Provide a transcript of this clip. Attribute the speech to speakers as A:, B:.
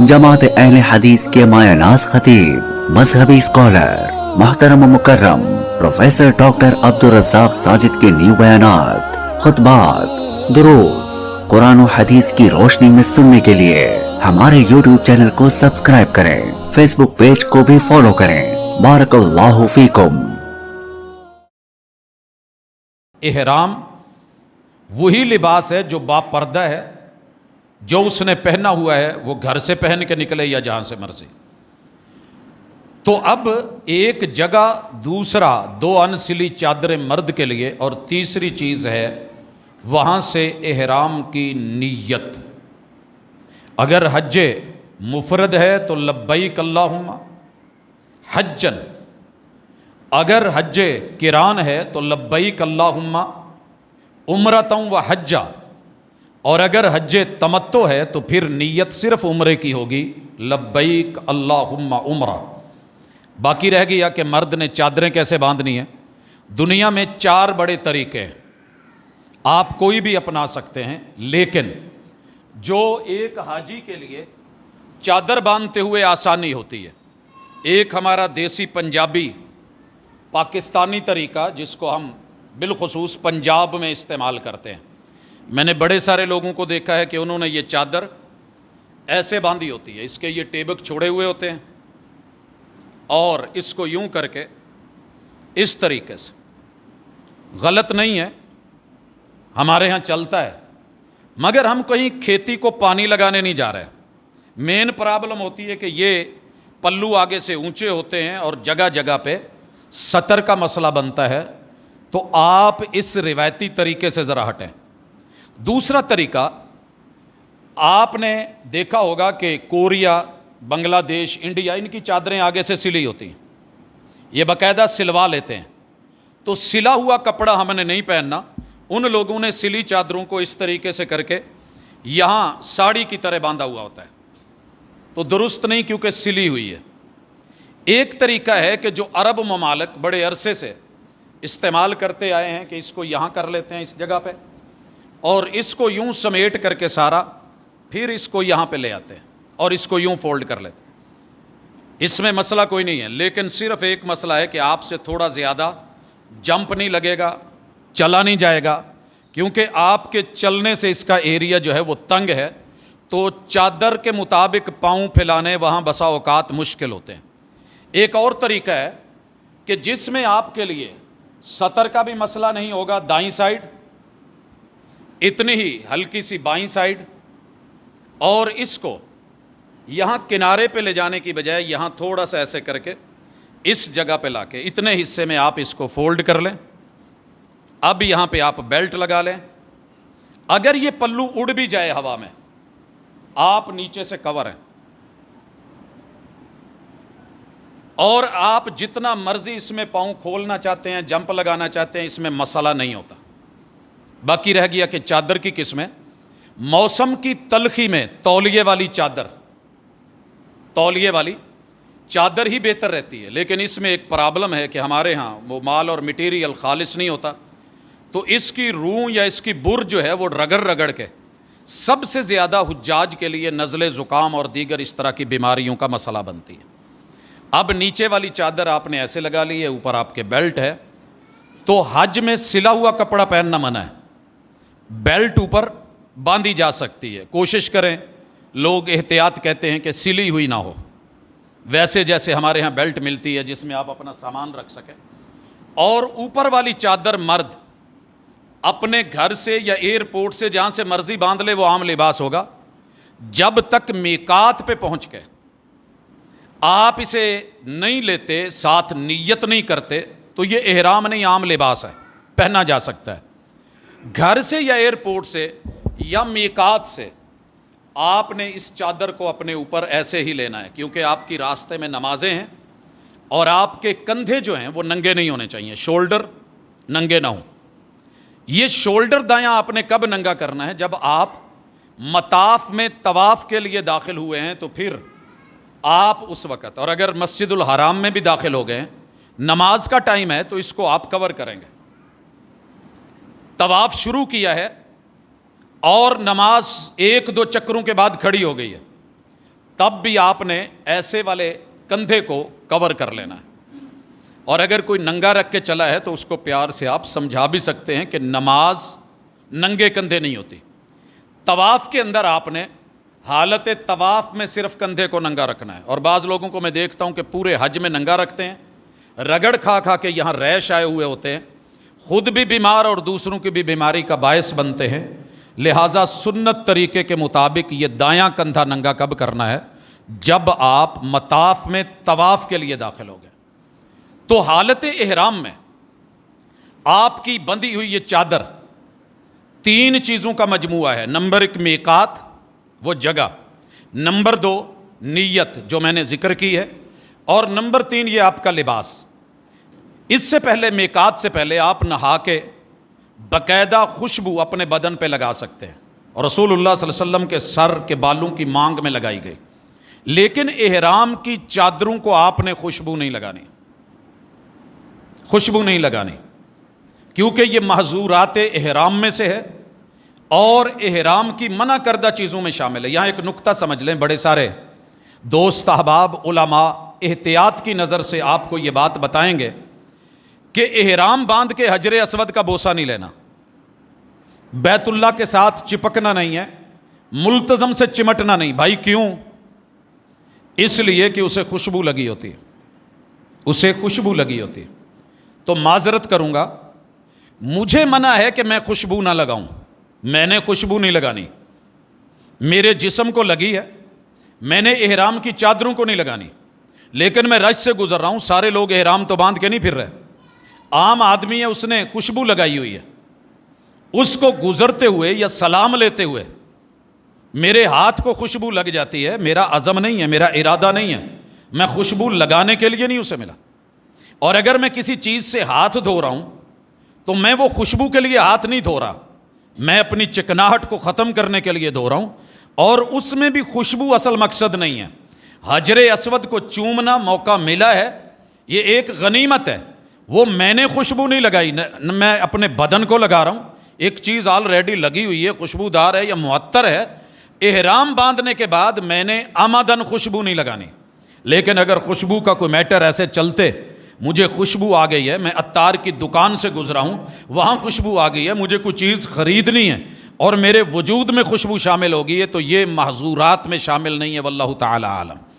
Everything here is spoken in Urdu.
A: جماعت اہل حدیث کے مایا ناز خطیب، مذہبی اسکالر محترم و مکرم، پروفیسر ڈاکٹر عبدالرزاق ساجد کے نیو بیانات، خطبات، دروس، قرآن و حدیث کی روشنی میں سننے کے لیے ہمارے یوٹیوب چینل کو سبسکرائب کریں، فیس بک پیج کو بھی فالو کریں۔ بارک اللہ فیکم۔
B: احرام وہی لباس ہے جو باپ پردہ ہے۔ جو اس نے پہنا ہوا ہے وہ گھر سے پہن کے نکلے یا جہاں سے مرضی۔ تو اب ایک جگہ دوسرا دو انسلی چادر مرد کے لیے اور تیسری چیز ہے وہاں سے احرام کی نیت۔ اگر حج مفرد ہے تو لبیک اللہم حجن اگر حج کران ہے تو لبیک اللہم عمرتوں و حجہ اور اگر حج تمتو ہے تو پھر نیت صرف عمرے کی ہوگی۔ لبیک اللہم عمرہ باقی رہ گیا کہ مرد نے چادریں کیسے باندھنی ہیں؟ دنیا میں چار بڑے طریقے ہیں۔ آپ کوئی بھی اپنا سکتے ہیں، لیکن جو ایک حاجی کے لیے چادر باندھتے ہوئے آسانی ہوتی ہے۔ ایک ہمارا دیسی پنجابی، پاکستانی طریقہ جس کو ہم بالخصوص پنجاب میں استعمال کرتے ہیں۔ میں نے بڑے سارے لوگوں کو دیکھا ہے کہ انہوں نے یہ چادر ایسے باندھی ہوتی ہے، اس کے یہ ٹیبک چھوڑے ہوئے ہوتے ہیں۔ اور اس کو یوں کر کے اس طریقے سے، غلط نہیں ہے، ہمارے ہاں چلتا ہے۔ مگر ہم کہیں کھیتی کو پانی لگانے نہیں جا رہے۔ مین پرابلم ہوتی ہے کہ یہ پلو آگے سے اونچے ہوتے ہیں اور جگہ جگہ پہ سطر کا مسئلہ بنتا ہے۔ تو آپ اس روایتی طریقے سے ذرا ہٹیں۔ دوسرا طریقہ، آپ نے دیکھا ہوگا کہ کوریا، بنگلہ دیش، انڈیا، ان کی چادریں آگے سے سلی ہوتی ہیں۔ یہ باقاعدہ سلوا لیتے ہیں۔ تو سلا ہوا کپڑا ہم نے نہیں پہننا۔ ان لوگوں نے سلی چادروں کو اس طریقے سے کر کے یہاں ساڑی کی طرح باندھا ہوا ہوتا ہے۔ تو درست نہیں کیونکہ سلی ہوئی ہے۔ ایک طریقہ ہے کہ جو عرب ممالک بڑے عرصے سے استعمال کرتے آئے ہیں کہ اس کو یہاں کر لیتے ہیں اس جگہ پہ۔ اور اس کو یوں سمیٹ کر کے سارا، پھر اس کو یہاں پہ لے آتے ہیں اور اس کو یوں فولڈ کر لیتے ہیں۔ اس میں مسئلہ کوئی نہیں ہے، لیکن صرف ایک مسئلہ ہے کہ آپ سے تھوڑا زیادہ جمپ نہیں لگے گا، چلا نہیں جائے گا، کیونکہ آپ کے چلنے سے اس کا ایریا جو ہے وہ تنگ ہے۔ تو چادر کے مطابق پاؤں پھیلانے وہاں بسا اوقات مشکل ہوتے ہیں۔ ایک اور طریقہ ہے کہ جس میں آپ کے لیے سطر کا بھی مسئلہ نہیں ہوگا، دائیں سائڈ اتنی ہی ہلکی سی بائیں سائڈ اور اس کو یہاں کنارے پہ لے جانے کی بجائے یہاں تھوڑا سا ایسے کر کے اس جگہ پہ لا کے اتنے حصے میں آپ اس کو فولڈ کر لیں۔ اب یہاں پہ آپ بیلٹ لگا لیں۔ اگر یہ پلو اڑ بھی جائے ہوا میں، آپ نیچے سے کور ہیں۔ اور آپ جتنا مرضی اس میں پاؤں کھولنا چاہتے ہیں، جمپ لگانا چاہتے ہیں، اس میں مسئلہ نہیں ہوتا۔ باقی رہ گیا کہ چادر کی قسمیں موسم کی تلخی میں تولیے والی چادر۔ تولیے والی چادر ہی بہتر رہتی ہے، لیکن اس میں ایک پرابلم ہے کہ ہمارے ہاں وہ مال اور مٹیریل خالص نہیں ہوتا۔ تو اس کی روح یا اس کی بر جو ہے وہ رگڑ رگڑ کے سب سے زیادہ حجاج کے لیے نزلے زکام اور دیگر اس طرح کی بیماریوں کا مسئلہ بنتی ہے۔ اب نیچے والی چادر آپ نے ایسے لگا لی ہے، اوپر آپ کے بیلٹ ہے۔ تو حج میں سلا ہوا کپڑا پہننا منع ہے۔ بیلٹ اوپر باندھی جا سکتی ہے۔ کوشش کریں۔ لوگ احتیاط کہتے ہیں کہ سلی ہوئی نہ ہو۔ ویسے جیسے ہمارے یہاں بیلٹ ملتی ہے جس میں آپ اپنا سامان رکھ سکیں۔ اور اوپر والی چادر مرد۔ اپنے گھر سے یا ایئرپورٹ سے جہاں سے مرضی باندھ لے، وہ عام لباس ہوگا۔ جب تک میکات پہ پہنچ گئے۔ آپ اسے نہیں لیتے، ساتھ نیت نہیں کرتے، تو یہ احرام نہیں، عام لباس ہے۔ پہنا جا سکتا ہے۔ گھر سے یا ایئرپورٹ سے یا میکات سے آپ نے اس چادر کو اپنے اوپر ایسے ہی لینا ہے، کیونکہ آپ کی راستے میں نمازیں ہیں اور آپ کے کندھے جو ہیں وہ ننگے نہیں ہونے چاہیے۔ شولڈر ننگے نہ ہوں۔ یہ شولڈر دایاں آپ نے کب ننگا کرنا ہے؟ جب آپ مطاف میں طواف کے لیے داخل ہوئے ہیں تو پھر آپ اس وقت، اور اگر مسجد الحرام میں بھی داخل ہو گئے ہیں، نماز کا ٹائم ہے تو اس کو آپ کور کریں گے۔ طواف شروع کیا ہے اور نماز ایک دو چکروں کے بعد کھڑی ہو گئی ہے، تب بھی آپ نے ایسے والے کندھے کو کور کر لینا ہے۔ اور اگر کوئی ننگا رکھ کے چلا ہے تو اس کو پیار سے آپ سمجھا بھی سکتے ہیں کہ نماز ننگے کندھے نہیں ہوتی۔ طواف کے اندر آپ نے حالت طواف میں صرف کندھے کو ننگا رکھنا ہے۔ اور بعض لوگوں کو میں دیکھتا ہوں کہ پورے حج میں ننگا رکھتے ہیں، رگڑ کھا کھا کے یہاں ریش آئے ہوئے ہوتے ہیں۔ خود بھی بیمار اور دوسروں کی بھی بیماری کا باعث بنتے ہیں۔ لہٰذا سنت طریقے کے مطابق یہ دایاں کندھا ننگا کب کرنا ہے؟ جب آپ مطاف میں طواف کے لیے داخل ہو گئے۔ تو حالت احرام میں آپ کی بندھی ہوئی یہ چادر تین چیزوں کا مجموعہ ہے۔ نمبر ایک میکات وہ جگہ۔ نمبر دو نیت، جو میں نے ذکر کی ہے۔ اور نمبر تین یہ آپ کا لباس۔ اس سے پہلے میکات سے پہلے آپ نہا کے باقاعدہ خوشبو اپنے بدن پہ لگا سکتے ہیں۔ اور رسول اللہ صلی اللہ علیہ وسلم کے سر کے بالوں کی مانگ میں لگائی گئی۔ لیکن احرام کی چادروں کو آپ نے خوشبو نہیں لگانی۔ خوشبو نہیں لگانی۔ کیونکہ یہ محضورات احرام میں سے ہے۔ اور احرام کی منع کردہ چیزوں میں شامل ہے۔ یہاں ایک نقطہ سمجھ لیں بڑے سارے۔ دوست احباب، علماء، احتیاط کی نظر سے آپ کو یہ بات بتائیں گے۔ کہ احرام باندھ کے حجر اسود کا بوسہ نہیں لینا۔ بیت اللہ کے ساتھ چپکنا نہیں ہے ملتظم سے چمٹنا نہیں۔ بھائی کیوں؟ اس لیے کہ اسے خوشبو لگی ہوتی ہے۔ اسے خوشبو لگی ہوتی ہے۔ تو معذرت کروں گا، مجھے منع ہے کہ میں خوشبو نہ لگاؤں۔ میں نے خوشبو نہیں لگانی۔ میرے جسم کو لگی ہے۔ میں نے احرام کی چادروں کو نہیں لگانی۔ لیکن میں رش سے گزر رہا ہوں۔ سارے لوگ احرام تو باندھ کے نہیں پھر رہے۔ عام آدمی ہے، اس نے خوشبو لگائی ہوئی ہے۔ اس کو گزرتے ہوئے یا سلام لیتے ہوئے میرے ہاتھ کو خوشبو لگ جاتی ہے، میرا عزم نہیں ہے، میرا ارادہ نہیں ہے۔ میں خوشبو لگانے کے لیے نہیں اسے ملا۔ اور اگر میں کسی چیز سے ہاتھ دھو رہا ہوں، تو میں وہ خوشبو کے لیے ہاتھ نہیں دھو رہا۔ میں اپنی چکناہٹ کو ختم کرنے کے لیے دھو رہا ہوں۔ اور اس میں بھی خوشبو اصل مقصد نہیں ہے۔ حجر اسود کو چومنا موقع ملا ہے۔ یہ ایک غنیمت ہے۔ وہ میں نے خوشبو نہیں لگائی میں اپنے بدن کو لگا رہا ہوں۔ ایک چیز آلریڈی لگی ہوئی ہے، خوشبودار ہے یا معطر ہے۔ احرام باندھنے کے بعد میں نے آمدن خوشبو نہیں لگانی۔ لیکن اگر خوشبو کا کوئی میٹر ایسے چلتے، مجھے خوشبو آ گئی ہے، میں اتار کی دکان سے گزرا ہوں، وہاں خوشبو آ گئی ہے، مجھے کوئی چیز خریدنی ہے اور میرے وجود میں خوشبو شامل ہوگی ہے، تو یہ محضورات میں شامل نہیں ہے، واللہ تعالی عالم۔